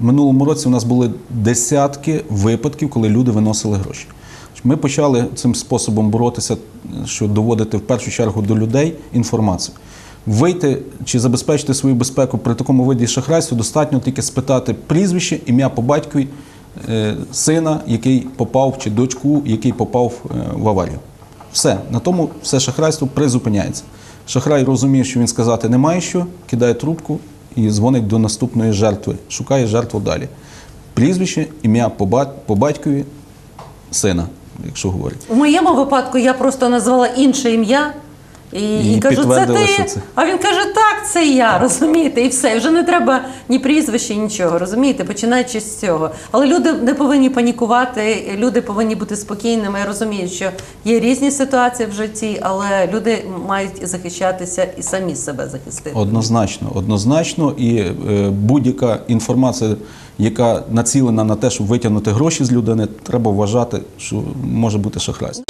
Минулому році у нас були десятки випадків, коли люди виносили гроші. Ми почали цим способом боротися, що доводити в першу чергу до людей інформацію. Вийти чи забезпечити свою безпеку при такому виді шахрайства достатньо тільки спитати прізвище, ім'я по батькові е, сина, який попав, чи дочку, який попав е, в аварію. Все, на тому все шахрайство призупиняється. Шахрай розуміє, що він сказати не має що, кидає трубку і дзвонить до наступної жертви, шукає жертву далі. Прізвище, ім'я по батькові сина, якщо говорить. У моєму випадку я просто назвала інше ім'я. І, І і кажу, це ти. що це. А він каже, так, це я, розумієте, і все. Вже не треба ні прізвища, нічого, розумієте, починаючи з цього. Але люди не повинні панікувати, люди повинні бути спокійними. Я розумію, що є різні ситуації в житті, але люди мають захищатися і самі себе захистити. Однозначно, однозначно, і е, будь-яка інформація, яка націлена на те, щоб витягнути гроші з людини, треба вважати, що може бути шахрайство.